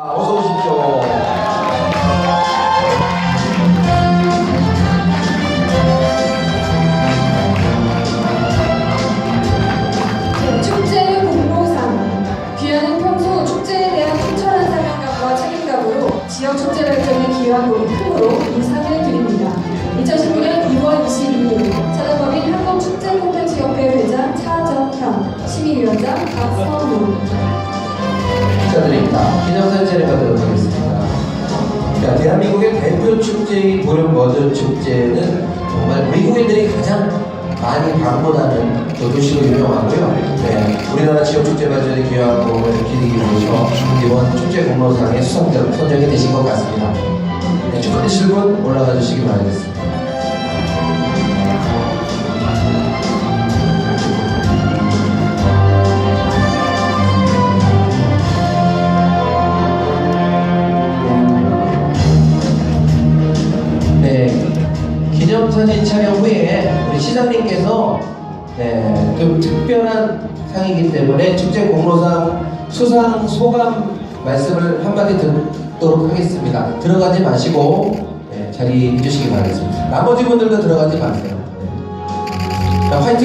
아, 어서 오십시오. 네, 축제 공로상 귀하는 평소 축제에 대한 투철한 사명감과 책임감으로 지역 축제 발전에 기여한 우리 크으로 이 상을 드립니다. 2019년 2월 22일 사단법인 한국축제콘텐츠협회 회장 차정현, 심의위원장 박성우 축하드립니다. 기념사진 촬영하도록 하겠습니다. 자, 대한민국의 대표 축제인 보령 머드 축제는 정말 미국인들이 가장 많이 방문하는 또 도시로 유명하고요. 네, 우리나라 지역 축제 발전에 기여한 공을 기리기 위해서 이번 축제 공로상의 수상자로 선정이 되신 것 같습니다. 네, 축하드실 분 올라가 주시기 바라겠습니다. 기념사진 촬영 후에 우리 시장님께서 네, 좀 특별한 상이기 때문에 축제 공로상 수상 소감 말씀을 한마디 듣도록 하겠습니다. 들어가지 마시고 네, 자리 해주시기 바라겠습니다. 나머지 분들도 들어가지 마세요. 네. 자, 화이팅!